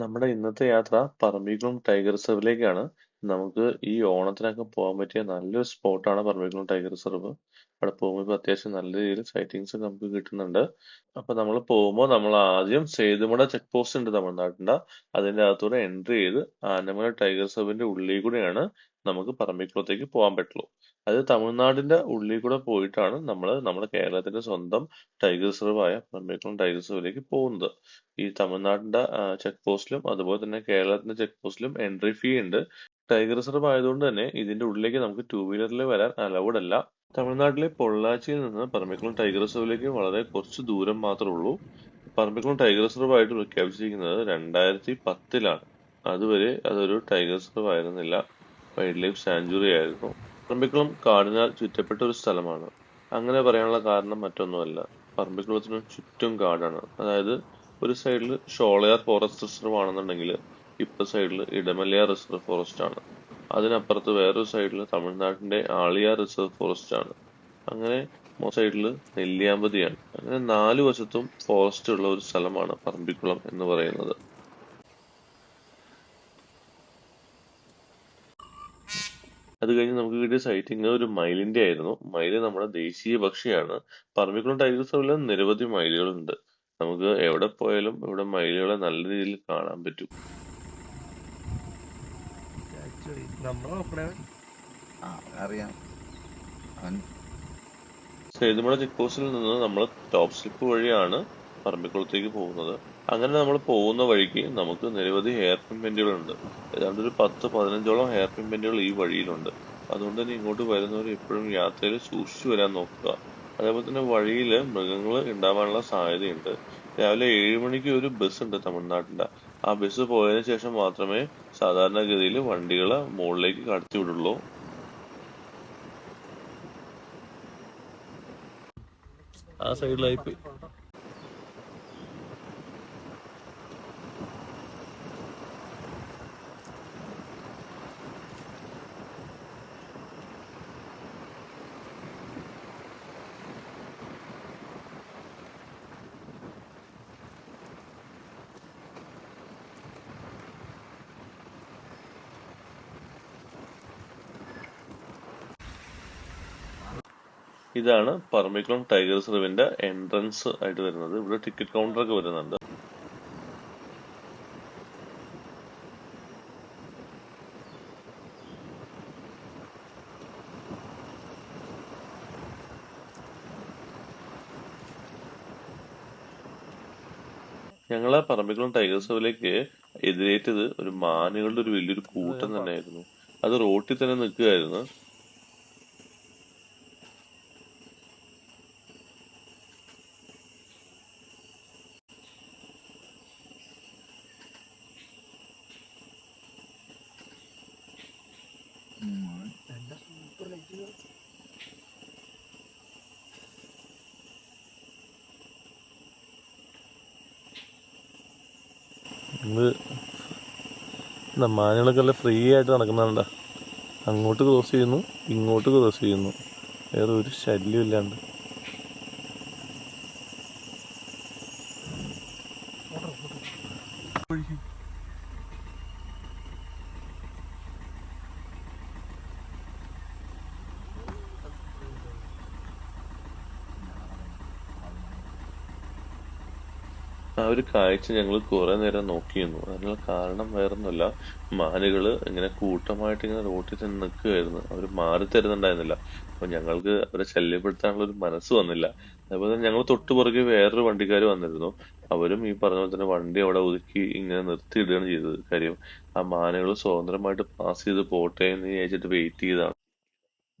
നമ്മുടെ ഇന്നത്തെ യാത്ര പറമ്പിക്കുളം ടൈഗർ റിസർവിലേക്കാണ്. നമുക്ക് ഈ ഓണത്തിനൊക്കെ പോകാൻ പറ്റിയ നല്ലൊരു സ്പോട്ടാണ് പറമ്പിക്കുളം ടൈഗർ റിസർവ്. അവിടെ പോകുമ്പോൾ അത്യാവശ്യം നല്ല രീതിയിൽ സൈറ്റിങ്സ് നമുക്ക് കിട്ടുന്നുണ്ട്. അപ്പൊ നമ്മൾ പോകുമ്പോൾ നമ്മൾ ആദ്യം സേതുമട ചെക്ക് പോസ്റ്റ് ഉണ്ട് തമിഴ്നാടിന്റെ. അതിന്റെ അകത്തൂടെ എൻട്രി ചെയ്ത് ആനമല ടൈഗർ റിസർവിന്റെ ഉള്ളിൽ കൂടെയാണ് നമുക്ക് പറമ്പിക്കുളത്തേക്ക് പോകാൻ പറ്റുള്ളൂ. അത് തമിഴ്നാടിന്റെ ഉള്ളിൽ കൂടെ പോയിട്ടാണ് നമ്മൾ നമ്മുടെ കേരളത്തിന്റെ സ്വന്തം ടൈഗർ റിസർവ് ആയ പറമ്പിക്കുളം ടൈഗർ റിസർവിലേക്ക് പോകുന്നത്. ഈ തമിഴ്നാടിന്റെ ചെക്ക് പോസ്റ്റിലും അതുപോലെ തന്നെ കേരളത്തിന്റെ ചെക്ക് പോസ്റ്റിലും എൻട്രി ഫീ ഉണ്ട്. ടൈഗർ റിസർവ് ആയതുകൊണ്ട് തന്നെ ഇതിന്റെ ഉള്ളിലേക്ക് നമുക്ക് ടൂ വീലറിൽ വരാൻ അലൗഡ് അല്ല. തമിഴ്നാട്ടിലെ പൊള്ളാച്ചിയിൽ നിന്ന് പറമ്പിക്കുളം ടൈഗർ റിസർവിലേക്ക് വളരെ കുറച്ച് ദൂരം മാത്രമേ ഉള്ളൂ. പറമ്പിക്കുളം ടൈഗർ റിസർവ് ആയിട്ട് പ്രഖ്യാപിച്ചിരിക്കുന്നത് രണ്ടായിരത്തി പത്തിലാണ്. അതുവരെ അതൊരു ടൈഗർ റിസർവ് ആയിരുന്നില്ല. വൈൽഡ് ലൈഫ് സാഞ്ചുറി ആയിരുന്നു. പറമ്പിക്കുളം കാടിനാൽ ചുറ്റപ്പെട്ട ഒരു സ്ഥലമാണ്. അങ്ങനെ പറയാനുള്ള കാരണം മറ്റൊന്നുമല്ല. പറമ്പിക്കുളത്തിന് ചുറ്റും കാടാണ്. അതായത് ഒരു സൈഡിൽ ഷോളയാർ ഫോറസ്റ്റ് റിസർവ് ആണെന്നുണ്ടെങ്കിൽ ഇപ്പുറത്തെ സൈഡിൽ ഇടമലയാർ റിസർവ് ഫോറസ്റ്റ് ആണ്. അതിനപ്പുറത്ത് വേറൊരു സൈഡിൽ തമിഴ്നാടിന്റെ ആളിയാർ റിസർവ് ഫോറസ്റ്റ് ആണ്. അങ്ങനെ സൈഡിൽ നെല്ലിയാമ്പതിയാണ്. അങ്ങനെ നാല് വശത്തും ഫോറസ്റ്റ് ഉള്ള ഒരു സ്ഥലമാണ് പറമ്പിക്കുളം എന്ന് പറയുന്നത്. കഴിഞ്ഞ് നമുക്ക് കിട്ടിയ സൈറ്റിംഗ് ഒരു മയിലിന്റെ ആയിരുന്നു. മയിൽ നമ്മുടെ ദേശീയ പക്ഷിയാണ്. പറമ്പിക്കുളം ടൈഗർ റിസർവിൽ നിരവധി മയിലുകളുണ്ട്. നമുക്ക് എവിടെ പോയാലും ഇവിടെ മയിലുകളെ നല്ല രീതിയിൽ കാണാൻ പറ്റും. ആ അറിയാം സേതുമല ചെക്ക് പോസ്റ്റിൽ നിന്ന് നമ്മൾ ടോപ്പ് സ്ലിപ്പ് വഴിയാണ് പറമ്പിക്കുളത്തേക്ക് പോകുന്നത്. അങ്ങനെ നമ്മൾ പോകുന്ന വഴിക്ക് നമുക്ക് നിരവധി ഹെയർ പിൻ ബെൻഡുകളുണ്ട്. ഏതാണ്ട് ഒരു പത്ത് പതിനഞ്ചോളം ഹെയർ പിൻ ബെൻഡുകൾ ഈ വഴിയിലുണ്ട്. അതുകൊണ്ട് തന്നെ ഇങ്ങോട്ട് വരുന്നവർ എപ്പോഴും യാത്രയിൽ സൂക്ഷിച്ചു വരാൻ നോക്കുക. അതേപോലെ തന്നെ വഴിയിൽ മൃഗങ്ങൾ ഉണ്ടാവാനുള്ള സാധ്യതയുണ്ട്. രാവിലെ ഏഴ് മണിക്ക് ഒരു ബസ് ഉണ്ട് തമിഴ്നാട്ടിന്റെ. ആ ബസ് പോയതിനു ശേഷം മാത്രമേ സാധാരണഗതിയിൽ വണ്ടികളെ മുകളിലേക്ക് കടത്തി വിടുള്ളൂ. ആ സൈഡിലായി പോയി. ഇതാണ് പറമ്പിക്കുളം ടൈഗർ റിസർവിന്റെ എൻട്രൻസ് ആയിട്ട് വരുന്നത്. ഇവിടെ ടിക്കറ്റ് കൗണ്ടർ ഒക്കെ വരുന്നുണ്ട്. ഞങ്ങളെ പറമ്പിക്കുളം ടൈഗർ റിസർവിലേക്ക് എതിരേറ്റത് ഒരു മാനുകളുടെ ഒരു വലിയൊരു കൂട്ടം തന്നെയായിരുന്നു. അത് റോട്ടിൽ തന്നെ നിൽക്കുകയായിരുന്നു. ഇത് മാനുകളൊക്കെ നല്ല ഫ്രീ ആയിട്ട് നടക്കുന്നുണ്ട? അങ്ങോട്ട് ക്രോസ് ചെയ്യുന്നു ഇങ്ങോട്ട് ക്രോസ് ചെയ്യുന്നു. വേറെ ഒരു ശല്യം ആ ഒരു കാഴ്ച ഞങ്ങൾ കുറെ നേരം നോക്കിയിരുന്നു. അതിനുള്ള കാരണം വേറൊന്നുമല്ല. മാനുകൾ ഇങ്ങനെ കൂട്ടമായിട്ട് ഇങ്ങനെ റോട്ടിൽ തന്നെ നിൽക്കുകയായിരുന്നു അവർ മാറി തരുന്നുണ്ടായിരുന്നില്ല. അപ്പൊ ഞങ്ങൾക്ക് അവരെ ശല്യപ്പെടുത്താനുള്ള ഒരു മനസ്സ് വന്നില്ല. അതുപോലെ തന്നെ ഞങ്ങൾ തൊട്ടു പുറകെ വേറൊരു വണ്ടിക്കാർ വന്നിരുന്നു. അവരും ഈ പറഞ്ഞ പോലെ തന്നെ വണ്ടി അവിടെ ഒതുക്കി ഇങ്ങനെ നിർത്തിയിടുകയാണ് ചെയ്തത്. കാര്യം ആ മാനുകൾ സ്വതന്ത്രമായിട്ട് പാസ് ചെയ്ത് പോട്ടെ എന്ന് വിചാരിച്ചിട്ട് വെയിറ്റ് ചെയ്തതാണ്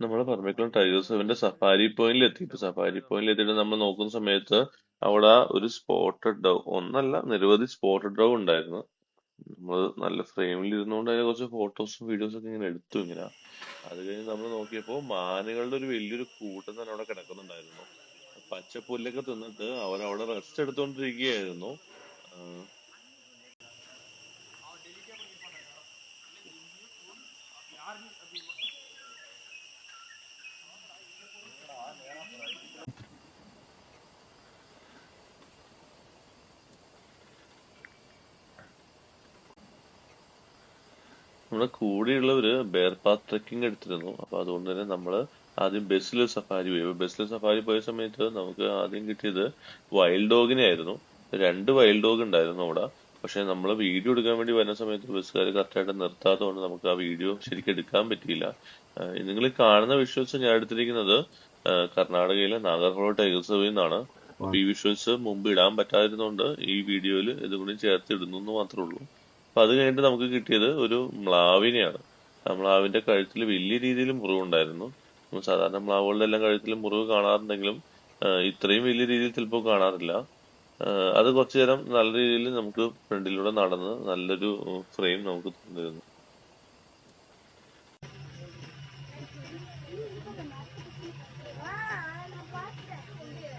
നമ്മൾ പറമ്പിക്കുളം ടൈഗർ റിസർവിന്റെ സഫാരി പോയിന്റിൽ എത്തി ഇപ്പൊ സഫാരി പോയിന്റിൽ എത്തിയിട്ട് നമ്മൾ നോക്കുന്ന സമയത്ത് അവിടെ ഒരു സ്പോട്ടഡ് ഡവ് ഒന്നല്ല നിരവധി സ്പോട്ടഡ് ഡവ് ഉണ്ടായിരുന്നു. നമ്മൾ നല്ല ഫ്രെയിമിൽ ഇരുന്നുകൊണ്ട് അതിനെ കുറച്ച് ഫോട്ടോസും വീഡിയോസും ഒക്കെ ഇങ്ങനെ എടുത്തു ഇങ്ങനെ. അത് കഴിഞ്ഞ് നമ്മൾ നോക്കിയപ്പോൾ മാനുകളുടെ ഒരു വലിയൊരു കൂട്ടം തന്നെ അവിടെ കിടക്കുന്നുണ്ടായിരുന്നു. പച്ചപ്പുല്ലൊക്കെ തിന്നിട്ട് അവരവിടെ റെസ്റ്റ് എടുത്തോണ്ടിരിക്കുകയായിരുന്നു. നമ്മുടെ കൂടെയുള്ളവര് ബെയർ പാത്ത് ട്രെക്കിംഗ് എടുത്തിരുന്നു. അപ്പൊ അതുകൊണ്ട് തന്നെ നമ്മൾ ആദ്യം ബസ്സിൽ സഫാരി പോയി. ബസ്സിൽ സഫാരി പോയ സമയത്ത് നമുക്ക് ആദ്യം കിട്ടിയത് വൈൽഡ് ഡോഗിനെ ആയിരുന്നു. രണ്ട് വൈൽഡ് ഡോഗ് ഉണ്ടായിരുന്നു അവിടെ. പക്ഷെ നമ്മൾ വീഡിയോ എടുക്കാൻ വേണ്ടി വരുന്ന സമയത്ത് ബസ്സുകാർ കറക്റ്റായിട്ട് നിർത്താത്തതുകൊണ്ട് നമുക്ക് ആ വീഡിയോ ശരിക്കും എടുക്കാൻ പറ്റിയില്ല. നിങ്ങൾ കാണുന്ന വിഷ്വൽസ് ഞാൻ എടുത്തിരിക്കുന്നത് കർണാടകയിലെ നാഗർഹോള ടൈഗർ റിസർവിൽ നിന്നാണ് അപ്പൊ ഈ വിഷ്വൽസ് മുമ്പ് ഇടാൻ പറ്റാതിരുന്നോണ്ട് ഈ വീഡിയോയിൽ ഇതും കൂടി ചേർത്ത് ഇടുന്നു എന്ന് മാത്രമേ ഉള്ളൂ. അപ്പൊ അത് കഴിഞ്ഞിട്ട് നമുക്ക് കിട്ടിയത് ഒരു മ്ലാവിനെയാണ്. ആ മ്ലാവിന്റെ കഴുത്തിൽ വലിയ രീതിയിൽ മുറിവുണ്ടായിരുന്നു. സാധാരണ മ്ലാവുകളുടെ എല്ലാം കഴുത്തിൽ മുറിവ് കാണാറുണ്ടെങ്കിലും ഇത്രയും വലിയ രീതിയിൽ ചിലപ്പോൾ കാണാറില്ല. അത് കുറച്ചു നേരം നല്ല രീതിയിൽ നമുക്ക് ഫ്രണ്ടിലൂടെ നടന്ന് നല്ലൊരു ഫ്രെയിം നമുക്ക് തന്നിരുന്നു.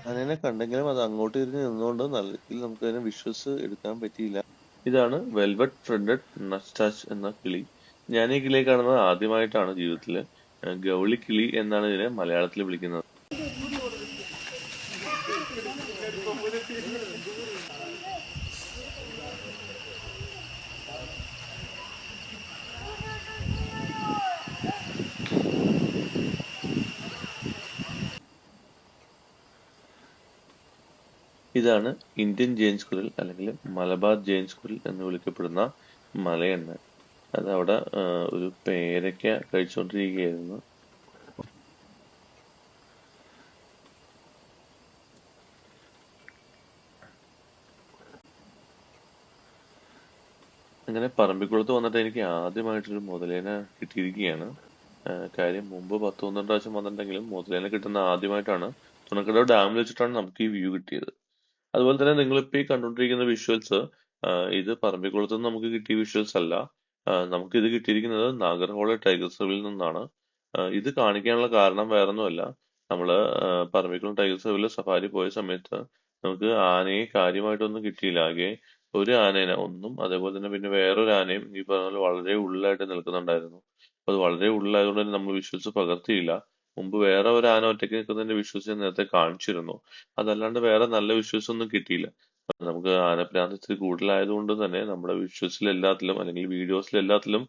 അതിനെ കണ്ടെങ്കിലും അത് അങ്ങോട്ട് തിരിഞ്ഞ് നിന്നുകൊണ്ട് നല്ല രീതിയിൽ നമുക്ക് അതിനെ വിശ്വസ് എടുക്കാൻ പറ്റിയില്ല. ഇതാണ് വെൽവെറ്റ് ഫ്രണ്ടഡ് നസ്റ്റാച്ച് എന്ന കിളി. ഞാൻ ഈ കിളിയെ കാണുന്നത് ആദ്യമായിട്ടാണ് ജീവിതത്തിൽ ഗൗളി കിളി എന്നാണ് ഇതിനെ മലയാളത്തിൽ വിളിക്കുന്നത്. ഇതാണ് ഇന്ത്യൻ ജെയിൻസ് കുരൽ അല്ലെങ്കിൽ മലബാർ ജെയിൻസ് കുരൽ എന്ന് വിളിക്കപ്പെടുന്ന മലയെണ്ണ. അത് അവിടെ ഒരു പേരയ്ക്ക കഴിച്ചുകൊണ്ടിരിക്കുകയായിരുന്നു. അങ്ങനെ പറമ്പിക്കുളത്ത് വന്നിട്ട് എനിക്ക് ആദ്യമായിട്ടൊരു മുതലേന കിട്ടിയിരിക്കുകയാണ്. കാര്യം മുമ്പ് പത്ത് പന്ത്രണ്ട് പ്രാവശ്യം വന്നിട്ടുണ്ടെങ്കിലും മുതലേന കിട്ടുന്ന ആദ്യമായിട്ടാണ്. തുണക്കടവ് ഡാമിൽ വെച്ചിട്ടാണ് നമുക്ക് ഈ വ്യൂ കിട്ടിയത്. അതുപോലെ തന്നെ നിങ്ങളിപ്പോ ഈ കണ്ടുകൊണ്ടിരിക്കുന്ന വിഷ്വൽസ് ഇത് പറമ്പിക്കുളത്ത് നിന്ന് നമുക്ക് കിട്ടിയ വിഷ്വൽസ് അല്ല. നമുക്ക് ഇത് കിട്ടിയിരിക്കുന്നത് നാഗർഹോള ടൈഗർ റിസർവിൽ നിന്നാണ്. ഇത് കാണിക്കാനുള്ള കാരണം വേറൊന്നുമല്ല. നമ്മൾ ആഹ് പറമ്പിക്കുളം ടൈഗർ റിസർവിൽ സഫാരി പോയ സമയത്ത് നമുക്ക് ആനയെ കാര്യമായിട്ടൊന്നും കിട്ടിയില്ല. ആകെ ഒരു ആനേനെ ഒന്നും അതേപോലെ തന്നെ പിന്നെ വേറൊരു ആനയും ഈ പറഞ്ഞ പോലെ വളരെ ഉള്ളിലായിട്ട് നിൽക്കുന്നുണ്ടായിരുന്നു. അത് വളരെ ഉള്ളിലായതുകൊണ്ട് തന്നെ നമ്മൾ വിഷ്വൽസ് പകർത്തിയില്ല. മുമ്പ് വേറെ ഒരു ആന ഒറ്റയ്ക്ക് നിൽക്കുന്നതിന്റെ വിഷ്വൽസ് ഞാൻ നേരത്തെ കാണിച്ചിരുന്നു. അതല്ലാണ്ട് വേറെ നല്ല വിഷ്വൽസ് ഒന്നും കിട്ടിയില്ല. നമുക്ക് ആനപ്രാന്ത് ഇത്തിരി കൂടുതലായതുകൊണ്ട് തന്നെ നമ്മുടെ വിഷ്വൽസിൽ എല്ലാത്തിലും അല്ലെങ്കിൽ വീഡിയോസിൽ എല്ലാത്തിലും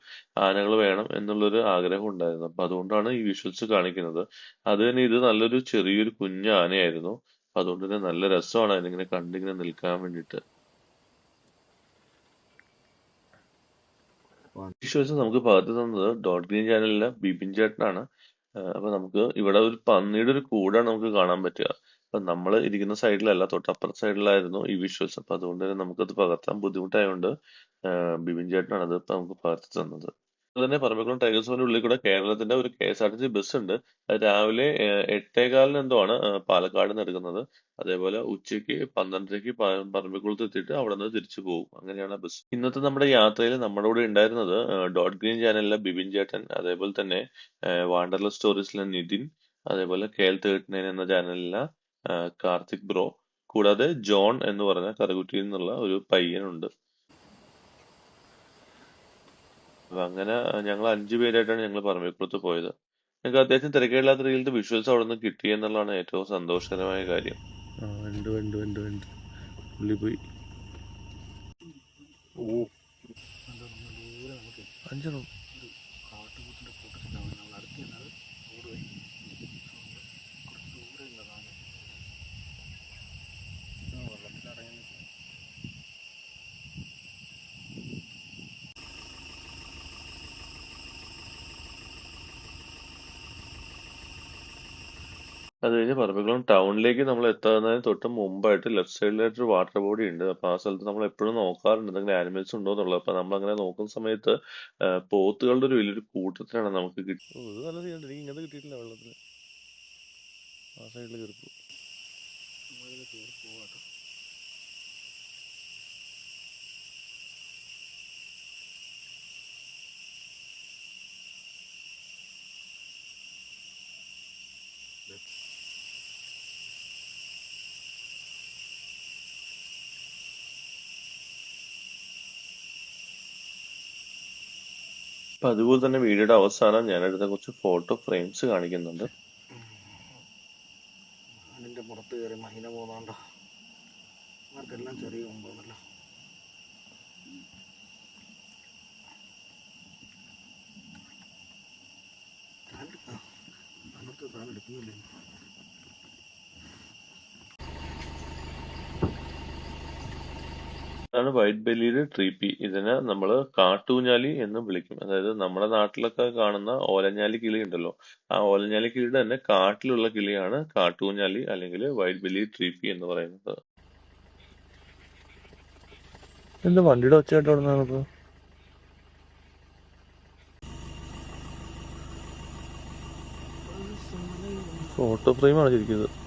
ആനകൾ വേണം എന്നുള്ളൊരു ആഗ്രഹം ഉണ്ടായിരുന്നു. അപ്പൊ അതുകൊണ്ടാണ് ഈ വിഷ്വൽസ് കാണിക്കുന്നത്. അത് തന്നെ ഇത് നല്ലൊരു ചെറിയൊരു കുഞ്ഞു ആനയായിരുന്നു. അപ്പൊ അതുകൊണ്ട് തന്നെ നല്ല രസമാണ് അതിനിങ്ങനെ കണ്ടിങ്ങനെ നിൽക്കാൻ വേണ്ടിയിട്ട്. വിഷ്വൽസ് നമുക്ക് പകർത്തി തന്നത് ഡോട്ട് ഗ്രീൻ ചാനലിലെ ബിബിൻ ചേട്ടനാണ്. അപ്പൊ നമുക്ക് ഇവിടെ ഒരു പന്നിയുടെ ഒരു കൂടാണ് നമുക്ക് കാണാൻ പറ്റുക. അപ്പൊ നമ്മൾ ഇരിക്കുന്ന സൈഡിലല്ല തൊട്ടപ്പുറത്തെ സൈഡിലായിരുന്നു ഈ വിഷ്വൽസ് അപ്പൊ അതുകൊണ്ട് തന്നെ നമുക്കത് പകർത്താൻ ബുദ്ധിമുട്ടായതുകൊണ്ട് ബിബിൻ ചേട്ടനാണ് അത് നമുക്ക് പകർത്തി തന്നത്. തന്നെ പറമ്പിക്കുളം ടൈഗർ സോണിന്റെ ഉള്ളിൽ കൂടെ കേരളത്തിന്റെ ഒരു K S R T C bus ഉണ്ട്. അത് രാവിലെ ഏഹ് എട്ടേകാലിന് എന്തോ ആണ് പാലക്കാട് നിന്ന് എടുക്കുന്നത്. അതേപോലെ ഉച്ചയ്ക്ക് പന്ത്രണ്ടരയ്ക്ക് പറമ്പിക്കുളത്ത് എത്തിയിട്ട് അവിടെ നിന്ന് തിരിച്ചു പോകും. അങ്ങനെയാണ് ബസ് ഇന്നത്തെ നമ്മുടെ യാത്രയിൽ നമ്മുടെ കൂടെ ഉണ്ടായിരുന്നത് ഡോട്ട് ഗ്രീൻ ചാനലിലെ ബിബിൻ ചേട്ടൻ അതേപോലെ തന്നെ വാണ്ടർല സ്റ്റോറീസിലെ നിതിൻ അതേപോലെ കെ എൽ തേർട്ടി നയൻ എന്ന ചാനലിലെ കാർത്തിക് ബ്രോ കൂടാതെ ജോൺ എന്ന് പറഞ്ഞ കറുകുറ്റിയിൽ നിന്നുള്ള ഒരു പയ്യനുണ്ട്. അപ്പൊ അങ്ങനെ ഞങ്ങൾ അഞ്ചു പേരായിട്ടാണ് ഞങ്ങൾ പറമ്പിക്കുളത്ത് പോയത്. ഞങ്ങൾക്ക് അത്യാവശ്യം തിരക്കേടില്ലാത്ത രീതിയിലത്തെ വിഷ്വൽസ് അവിടെ നിന്ന് കിട്ടി എന്നുള്ളതാണ് ഏറ്റവും സന്തോഷകരമായ കാര്യം. പോയി. ഓ. അഞ്ചെണ്ണം. അത് കഴിഞ്ഞ് പറമ്പിക്കുളം ടൗണിലേക്ക് നമ്മൾ എത്തുന്നതിന് തൊട്ട് മുമ്പായിട്ട് ലെഫ്റ്റ് സൈഡിലായിട്ട് ഒരു വാട്ടർ ബോഡി ഉണ്ട്. അപ്പൊ ആ സ്ഥലത്ത് നമ്മൾ എപ്പോഴും നോക്കാറുണ്ട് എന്തെങ്കിലും ആനിമൽസ് ഉണ്ടോ എന്നുള്ളത്. അപ്പൊ നമ്മൾ അങ്ങനെ നോക്കുന്ന സമയത്ത് പോത്തുകളുടെ ഒരു വലിയൊരു കൂട്ടത്തിനാണ് നമുക്ക് കിട്ടുന്നത് നല്ല സീനുണ്ട് എനിക്ക് ഇങ്ങനത്തെ കിട്ടിയിട്ടില്ല വെള്ളത്തിൽ ആ സൈഡിൽ കയറിപ്പോ അപ്പൊ അതുപോലെ തന്നെ വീഡിയോയുടെ അവസാനം ഞാൻ എടുത്ത കുറച്ച് ഫോട്ടോ ഫ്രെയിംസ് കാണിക്കുന്നുണ്ട്. ഇതാണ് വൈറ്റ് ബെല്ലിയുടെ ട്രീപ്പി? ഇതിനെ നമ്മൾ കാട്ടൂഞ്ഞാലി എന്ന് വിളിക്കും. അതായത് നമ്മുടെ നാട്ടിലൊക്കെ കാണുന്ന ഓലഞ്ഞാലി കിളി ഉണ്ടല്ലോ. ആ ഓലഞ്ഞാലി കിളിയുടെ തന്നെ കാട്ടിലുള്ള കിളിയാണ് കാട്ടൂഞ്ഞാലി അല്ലെങ്കിൽ വൈറ്റ് ബെല്ലി ട്രീപ്പി എന്ന് പറയുന്നത്. എന്താ വണ്ടിയുടെ ഒച്ചയായിട്ട് അവിടെ നിന്നപ്പോ ഫോട്ടോ ഫ്രെയിമാണ് ശരിക്കും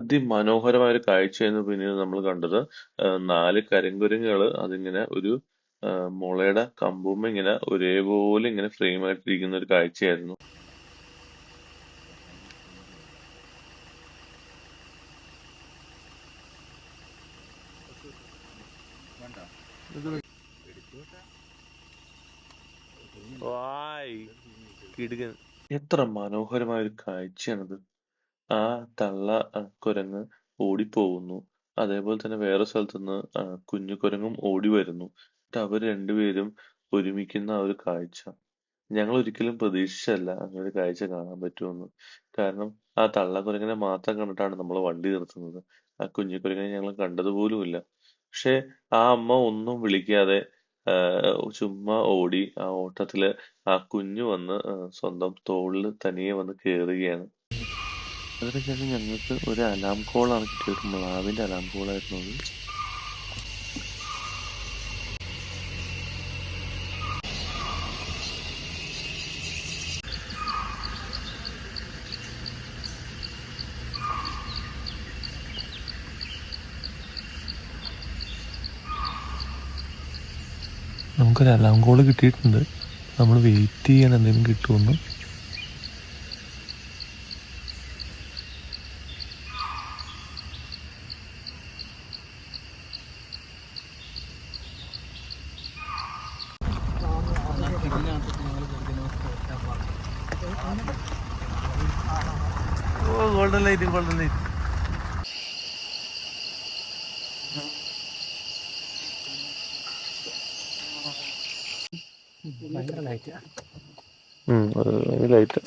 അതിമനോഹരമായ ഒരു കാഴ്ചയായിരുന്നു പിന്നീട് നമ്മൾ കണ്ടത്. നാല് കരിങ്കുരങ്ങുകൾ അതിങ്ങനെ ഒരു മുളയുടെ കമ്പും ഇങ്ങനെ ഒരേപോലെ ഇങ്ങനെ ഫ്രെയിം ആയിട്ടിരിക്കുന്ന ഒരു കാഴ്ചയായിരുന്നു. എത്ര മനോഹരമായ ഒരു കാഴ്ചയാണിത്. ആ തള്ള കുരങ്ങ് ഓടിപ്പോകുന്നു. അതേപോലെ തന്നെ വേറെ സ്ഥലത്തുനിന്ന് നിന്ന് കുഞ്ഞു കുരങ്ങും ഓടി വരുന്നു. എന്നിട്ട് അവർ രണ്ടുപേരും ഒരുമിക്കുന്ന ആ ഒരു കാഴ്ച. ഞങ്ങൾ ഒരിക്കലും പ്രതീക്ഷിച്ചല്ല അങ്ങനെ ഒരു കാഴ്ച കാണാൻ പറ്റുമെന്ന്. കാരണം ആ തള്ള കുരങ്ങനെ മാത്രം കണ്ടിട്ടാണ് നമ്മൾ വണ്ടി നിർത്തുന്നത്. ആ കുഞ്ഞു ഞങ്ങൾ കണ്ടതുപോലുമില്ല. പക്ഷെ ആ അമ്മ ഒന്നും വിളിക്കാതെ ചുമ്മാ ഓടി ആ ഓട്ടത്തിൽ ആ കുഞ്ഞു വന്ന് സ്വന്തം തോളിൽ തനിയെ വന്ന് കേറുകയാണ്. അതിനുശേഷം ഞങ്ങൾക്ക് ഒരു അലാം കോളാണ് കിട്ടിയത് മ്ലാവിന്റെ അലാം കോളായിരുന്നു അത്. നമുക്കൊരു അലാം കോൾ കിട്ടിയിട്ടുണ്ട്. നമ്മൾ വെയിറ്റ് ചെയ്യാൻ എന്തെങ്കിലും കിട്ടുമെന്ന് ഓ golden light golden light light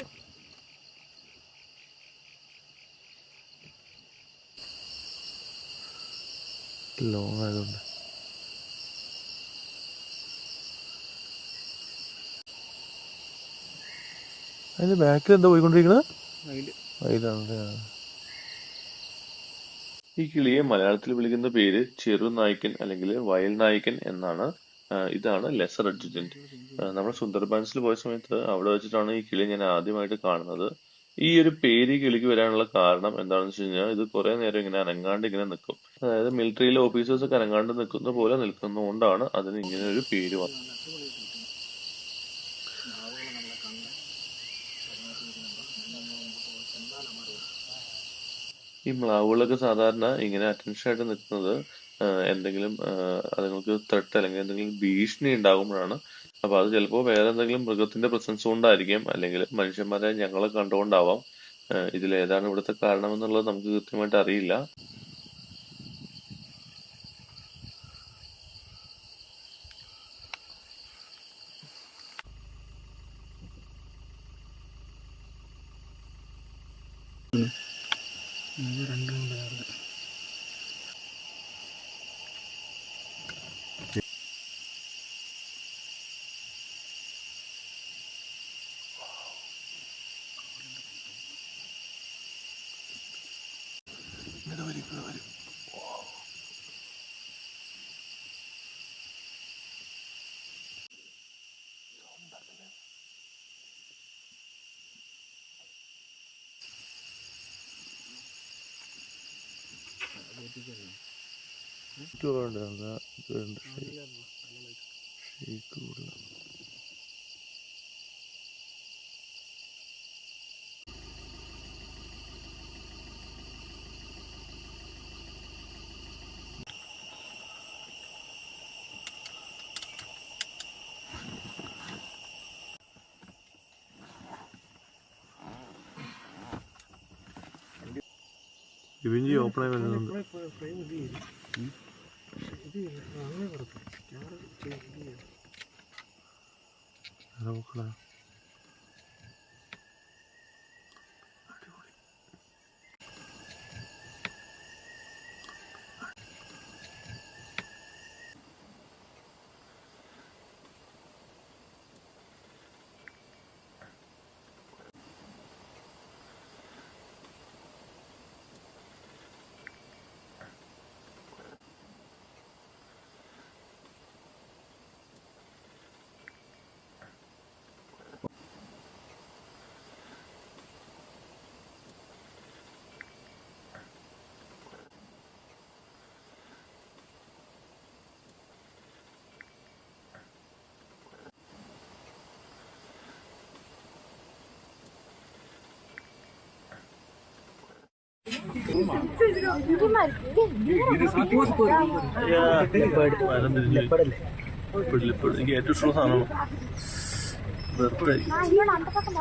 long ആയതുകൊണ്ട്. അതിന്റെ ബാക്കിൽ എന്താ പോയിക്കൊണ്ടിരിക്കുന്നത് ഈ കിളിയെ മലയാളത്തിൽ വിളിക്കുന്ന പേര് ചെറുനായ്ക്കൻ അല്ലെങ്കിൽ വയൽ നായ്ക്കൻ എന്നാണ് ഇതാണ് ലെസർ അഡ്ജുറ്റന്റ് നമ്മുടെ സുന്ദർബാൻസിൽ പോയ സമയത്ത് അവിടെ വെച്ചിട്ടാണ് ഈ കിളി ഞാൻ ആദ്യമായിട്ട് കാണുന്നത്. ഈ ഒരു പേര് കിളിക്ക് വരാനുള്ള കാരണം എന്താണെന്ന് വെച്ച് കഴിഞ്ഞാൽ ഇത് കുറെ നേരം ഇങ്ങനെ അനങ്ങാണ്ട് ഇങ്ങനെ നിൽക്കും. അതായത് മിലിറ്ററിയിലെ ഓഫീസേഴ്സ് ഒക്കെ അനങ്ങാണ്ട് നിൽക്കുന്ന പോലെ നിൽക്കുന്നതുകൊണ്ടാണ് അതിന് ഇങ്ങനെ ഒരു പേര് വന്നത്. ഈ മ്ലാവുകളൊക്കെ സാധാരണ ഇങ്ങനെ അറ്റൻഷൻ ആയിട്ട് നിൽക്കുന്നത് എന്തെങ്കിലും അതുങ്ങൾക്ക് ത്രെട്ട് അല്ലെങ്കിൽ എന്തെങ്കിലും ഭീഷണി ഉണ്ടാകുമ്പോഴാണ്. അപ്പൊ അത് ചിലപ്പോൾ വേറെ എന്തെങ്കിലും മൃഗത്തിന്റെ പ്രസൻസ് കൊണ്ടായിരിക്കാം. അല്ലെങ്കിൽ മനുഷ്യന്മാരെ ഞങ്ങളെ കണ്ടുകൊണ്ടാവാം. ഇതിലേതാണ് ഇവിടുത്തെ കാരണം എന്നുള്ളത് നമുക്ക് കൃത്യമായിട്ട് അറിയില്ല. ഇവിടെ വരും ഇവിടെ വരും. ണ്ട് ഷെയ്ക്ക് കൂടുതലാണ് ഇവഞ്ചി ഓപ്പൺ ആയി വരുന്നുണ്ട്. നോക്കടാ അടിപൊളി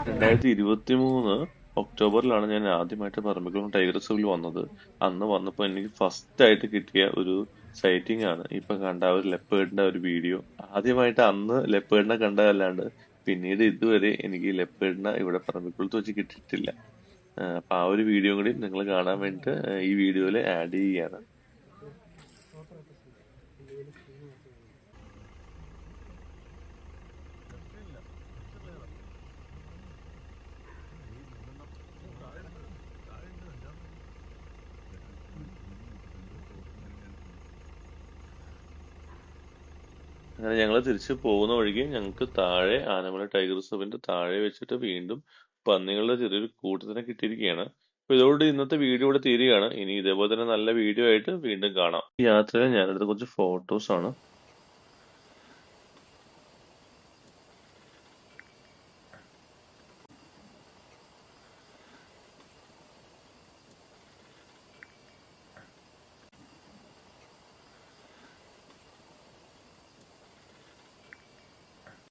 രണ്ടായിരത്തി ഇരുപത്തി മൂന്ന് ഒക്ടോബറിലാണ് ഞാൻ ആദ്യമായിട്ട് പറമ്പിക്കുളം ടൈഗർ റിസർവിൽ വന്നത്. അന്ന് വന്നപ്പോൾ എനിക്ക് ഫസ്റ്റ് ആയിട്ട് കിട്ടിയ ഒരു സൈറ്റിംഗ് ആണ്. ഇപ്പൊ കണ്ട ഒരു ലെപ്പേർഡിന്റെ ഒരു വീഡിയോ ആദ്യമായിട്ട് അന്ന് ലെപ്പേർഡിനെ കണ്ടതല്ലാണ്ട് പിന്നീട് ഇതുവരെ എനിക്ക് ലെപ്പേർഡിനെ ഇവിടെ പറമ്പിക്കുളത്ത് വെച്ച് കിട്ടിയിട്ടില്ല. അപ്പൊ ആ ഒരു വീഡിയോ കൂടി നിങ്ങൾ കാണാൻ വേണ്ടിട്ട് ഈ വീഡിയോയിൽ ആഡ് ചെയ്യാണ്. അങ്ങനെ ഞങ്ങൾ തിരിച്ചു പോകുന്ന വഴിക്ക് ഞങ്ങൾക്ക് താഴെ ആനമല ടൈഗർ റിസർവിന്റെ താഴെ വെച്ചിട്ട് വീണ്ടും പന്നികളുടെ ചെറിയൊരു കൂട്ടത്തിനെ കിട്ടിയിരിക്കുകയാണ്. അപ്പൊ ഇതോടെ ഇന്നത്തെ വീഡിയോ ഇവിടെ തീരുകയാണ്. ഇനി ഇതേപോലെ തന്നെ നല്ല വീഡിയോ ആയിട്ട് വീണ്ടും കാണാം. യാത്രയിൽ ഞാനെടുത്ത കുറച്ച് ഫോട്ടോസ് ആണ്.